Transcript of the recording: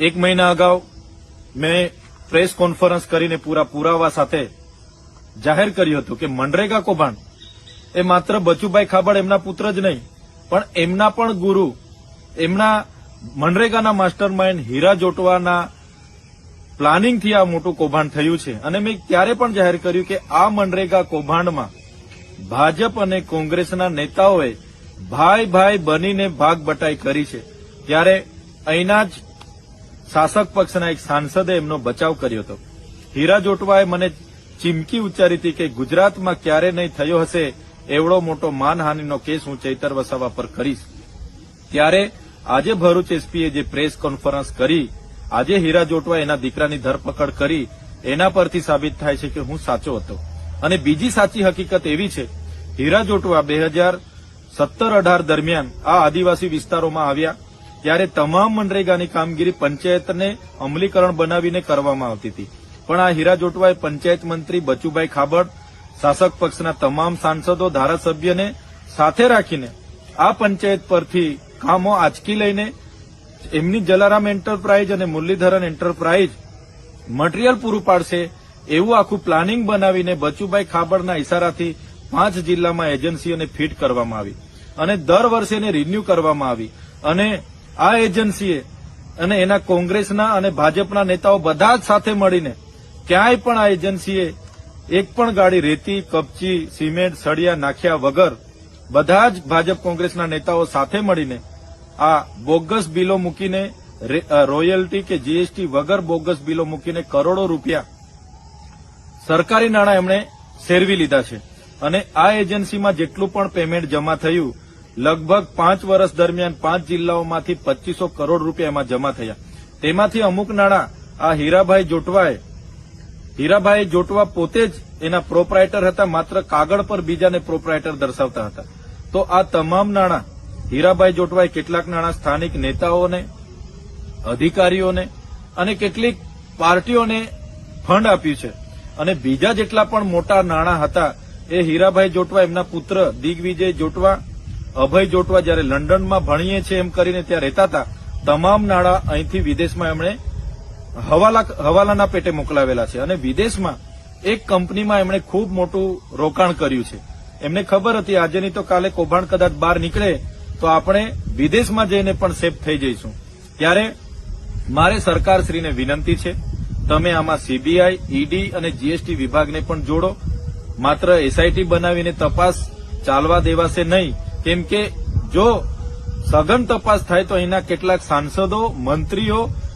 એક મહિના અગાઉ મેં પ્રેસ કોન્ફરન્સ કરીને પૂરા પુરાવા સાથે જાહેર કર્યું હતું કે મનરેગા કૌભાંડ એ માત્ર બચુભાઈ ખાબડ એમના પુત્ર જ નહીં, પણ એમના પણ ગુરુ, એમના મનરેગાના માસ્ટર માઇન્ડ હીરા જોટવાના પ્લાનિંગથી આ મોટું કૌભાંડ થયું છે. અને મેં ત્યારે પણ જાહેર કર્યું કે આ મનરેગા કૌભાંડમાં ભાજપ અને કોંગ્રેસના નેતાઓએ ભાઈ ભાઈ બનીને ભાગ બટાઈ કરી છે. ત્યારે અહીંના જ શાસક પક્ષના એક સાંસદે એમનો બચાવ કર્યો હતો. હીરા જોટવાએ મને ચીમકી ઉચ્ચારી હતી કે, ગુજરાતમાં ક્યારે નહીં થયો હશે એવડો મોટો માનહાનિનો કેસ હું ચૈતર વસાવા પર કરીશ. ત્યારે આજે ભરૂચ એસપીએ જે પ્રેસ કોન્ફરન્સ કરી, આજે હીરા જોટવા એના દીકરાની ધરપકડ કરી, એના પરથી સાબિત થાય છે કે હું સાચો હતો. અને બીજી સાચી હકીકત એવી છે, હીરા જોટવા બે હજાર સત્તર અઢાર દરમિયાન આ આદિવાસી વિસ્તારોમાં આવ્યા ત્યારે તમામ મનરેગાની કામગીરી પંચાયતને અમલીકરણ બનાવીને કરવામાં આવતી હતી. પણ આ હીરા જોટવાએ પંચાયત મંત્રી બચુભાઈ ખાબડ, શાસક પક્ષના તમામ સાંસદો, ધારાસભ્યને સાથે રાખીને આ પંચાયત પરથી કામો આંચકી લઈને એમની જલારામ એન્ટરપ્રાઇઝ અને મુરલીધરન એન્ટરપ્રાઇઝ મટીરીયલ પૂરું પાડશે એવું આખું પ્લાનિંગ બનાવીને બચુભાઈ ખાબડના ઇશારાથી પાંચ જિલ્લામાં એજન્સીઓને ફિટ કરવામાં આવી. અને દર વર્ષે એને રિન્યુ કરવામાં આવી. અને આ એજન્સીએ અને એના કોંગ્રેસના અને ભાજપના નેતાઓ બધા જ સાથે મળીને ક્યાંય પણ આ એજન્સીએ એક પણ ગાડી રેતી, કપચી, સિમેન્ટ, સળિયા નાખ્યા વગર બધા જ ભાજપ કોંગ્રેસના નેતાઓ સાથે મળીને આ બોગસ બિલો મૂકીને રોયલ્ટી કે જીએસટી વગર બોગસ બિલો મૂકીને કરોડો રૂપિયા સરકારી નાણાં એમણે શેરવી લીધા છે. અને આ એજન્સીમાં જેટલું પણ પેમેન્ટ જમા થયું લગભગ પાંચ વર્ષ દરમિયાન પાંચ જિલ્લાઓમાંથી પચીસો કરોડ રૂપિયા એમાં જમા થયા. તેમાંથી અમુક નાણાં આ હીરાભાઈ જોટવાએ હીરાભાઈ જોટવા પોતે જ એના પ્રોપરાઇટર હતા, માત્ર કાગળ પર બીજાને પ્રોપરાઇટર દર્શાવતા હતા. તો આ તમામ નાણાં હીરાભાઈ જોટવાએ કેટલાક નાણાં સ્થાનિક નેતાઓને, અધિકારીઓને અને કેટલીક પાર્ટીઓને ફંડ આપ્યું છે. અને બીજા જેટલા પણ મોટા નાણાં હતા, એ હીરાભાઈ જોટવા, એમના પુત્ર દિગ્વિજય જોટવા અભય જોટવા જ્યારે લંડનમાં ભણીએ છીએ એમ કરીને ત્યાં રહેતા હતા, તમામ નાણાં અહીંથી વિદેશમાં એમણે હવાલા હવાલાના પેટે મોકલાવેલા છે અને વિદેશમાં એક કંપનીમાં એમણે ખૂબ મોટું રોકાણ કર્યું છે. એમને ખબર હતી, આજે નહીં તો કાલે કૌભાંડ કદાચ બહાર નીકળે, તો આપણે વિદેશમાં જઈને પણ સેફ થઈ જઈશું. ત્યારે મારે સરકારશ્રીને વિનંતી છે, તમે આમાં સીબીઆઈ ઈડી અને જીએસટી વિભાગને પણ જોડો. માત્ર એસઆઈટી બનાવીને તપાસ ચાલવા દેવાશે નહીં કેમ કે જો સઘન તપાસ થાય તો અહીંના કેટલાક સાંસદો મંત્રીઓ